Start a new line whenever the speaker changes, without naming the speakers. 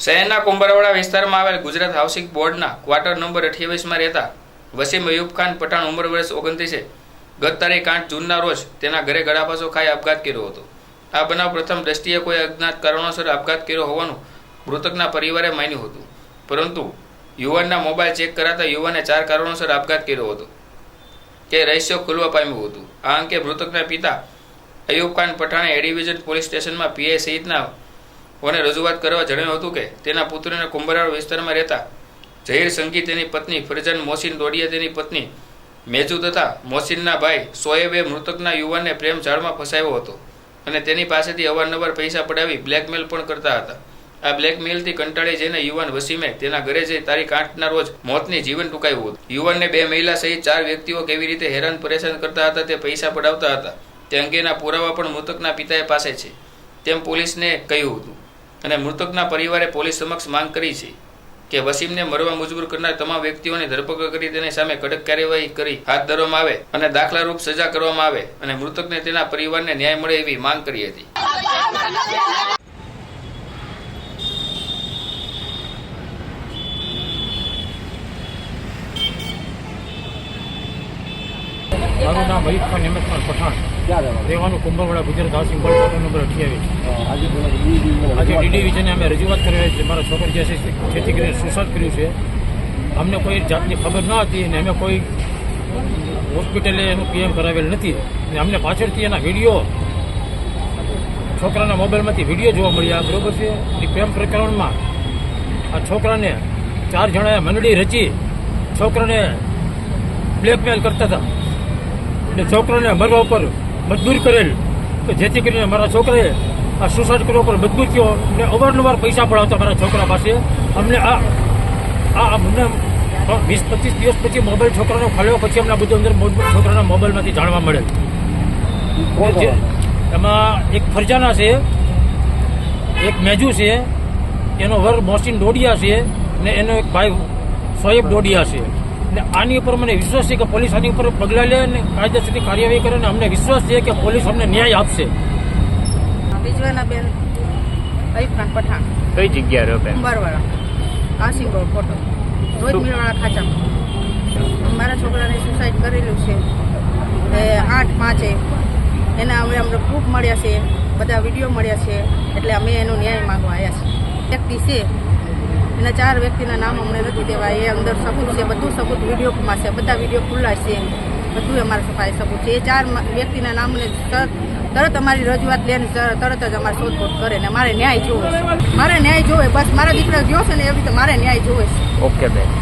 શહેરના કુંભારવાડા વિસ્તારમાં આવેલ ગુજરાત હાઉસિંગ બોર્ડના ક્વાર્ટર નંબર અઠ્યાવીસમાં રહેતા વસીમ અયુબ ખાન પઠાણ ઉંમર વર્ષ ઓગણત્રીસે ગત તારીખ આઠ જૂનના રોજ તેના ઘરે ગળાફાસો ખાઈ આપઘાત કર્યો હતો. આ બનાવ પ્રથમ દ્રષ્ટિએ કોઈ અજ્ઞાત કારણોસર આપઘાત કર્યો હોવાનું મૃતકના પરિવારે માન્યું હતું. પરંતુ યુવાનના મોબાઈલ ચેક કરાતા યુવાને ચાર કારણોસર આપઘાત કર્યો હતો. તે રહસ્ય ખુલવા પામ્યું હતું. આ અંગે મૃતકના પિતા અયુબ ખાન પઠાણે એડિવિઝન પોલીસ સ્ટેશનમાં પીઆઈ સહિતના ઓને રજૂઆત કરવા જણાવ્યું હતું કે તેના પુત્રને કુંભરાળ વિસ્તારમાં રહેતા જહીર સંગી તેની પત્ની ફરજાન મોસીન દોડિયા તેની પત્ની મેજુ તથા મોસીનના ભાઈ સોએબે મૃતકના યુવાનને પ્રેમ જાળમાં ફસાયો હતો અને તેની પાસેથી અવારનવાર પૈસા પડાવી બ્લેકમેલ પણ કરતા હતા. આ બ્લેકમેલથી કંટાળી જઈને યુવાન વસીમે તેના ઘરે જઈ તારીખ આઠના રોજ મોતની જીવન ટૂંકાવ્યું હતું. યુવાનને બે મહિલા સહિત ચાર વ્યક્તિઓ કેવી રીતે હેરાન પરેશાન કરતા હતા તે પૈસા પડાવતા હતા. તે અંગેના પુરાવા પણ મૃતકના પિતાએ પાસે છે. તેમ પોલીસને કહ્યું હતું. અને મૃતકના પરિવારે પોલીસ સમક્ષ માંગ કરી છે કે વસીમને મરવા મજબૂર કરનાર તમામ વ્યક્તિઓની ધરપકડ કરી તેની સામે કડક કાર્યવાહી કરી હાથ ધરવામાં આવે અને દાખલારૂપ સજા કરવામાં આવે અને મૃતકને તેના પરિવારને ન્યાય મળે એવી માંગ કરી હતી.
મારું નામ ખાન હેમત પઠાણ. રહેવાનું? Kumbhwada Gujarat housing board quarter number અઠ્યાવીસ. આજે ડી ડિવિઝને અમે રજૂઆત કરી રહ્યા છે. મારા છોકરી જે છે જેથી કરીને સુસાદ કર્યું છે. અમને કોઈ જાતની ખબર ન હતી અને અમે કોઈ હોસ્પિટલે એનું પીએમ કરાવેલ નથી. અને અમને પાછળથી એના વીડિયો છોકરાના મોબાઈલમાંથી વીડિયો જોવા મળ્યા. બરોબર છે? એ પ્રેમ પ્રકરણમાં આ છોકરાને ચાર જણાએ મંડળી રચી છોકરાને બ્લેકમેલ કરતા હતા. એટલે છોકરાને મરવા ઉપર મજબૂર કરેલ. કે જેથી કરીને મારા છોકરાએ આ સુસાઇડ કરવા ઉપર મજબૂર થયો અને અવારનવાર પૈસા પડાવતા મારા છોકરા પાસે. અમને આ આ અમને વીસ પચીસ દિવસ પછી મોબાઈલ છોકરાનો ખોલ્યો પછી અમને બધું અંદર મોબાઈલ છોકરાના મોબાઈલમાંથી જાણવા મળેલ જે- એમાં એક ફરજાના છે એક મેજુ છે એનો વર મોસીન ડોડિયા છે ને એનો એક ભાઈ સોએબ ડોડિયા છે. ને આની ઉપર મને વિશ્વાસ છે કે પોલીસ આની ઉપર પગલાં લે અને કાયદેસરની કાર્યવાહી કરે અને અમને વિશ્વાસ છે કે પોલીસ અમને ન્યાય આપશે.
રિજવાના બેન અયુબ ખાન પઠાણ.
કઈ જગ્યા રહ્યો બેન?
અંબારવાળા આસિંગ રોડ ફોટો રોજ મિલવાળા ખાચામાં. મારા છોકરાને સુસાઇડ કરેલું છે. એ આઠ પાંચે. એના હવે અમને પ્રૂફ મળ્યા છે બધા વીડિયો મળ્યા છે એટલે અમે એનો ન્યાય માંગવા આવ્યા છીએ. વ્યક્તિ છે. એના ચાર વ્યક્તિના નામ અમને નથી દેવા એ અંદર સબૂત છે, બધું સબૂત વિડીયોમાં છે, બધા વીડિયો ખુલ્લા છે બધું અમારા પાસે સબૂત છે. એ ચાર વ્યક્તિના નામને તરત અમારી રજૂઆત લે ને તરત જ અમારે શોધખોળ કરે ને મારે ન્યાય જોવે મારે ન્યાય જોવે, બસ મારા દીકરા ગયો છે ને એવી રીતે મારે ન્યાય જોવે છે.
ઓકે બેન.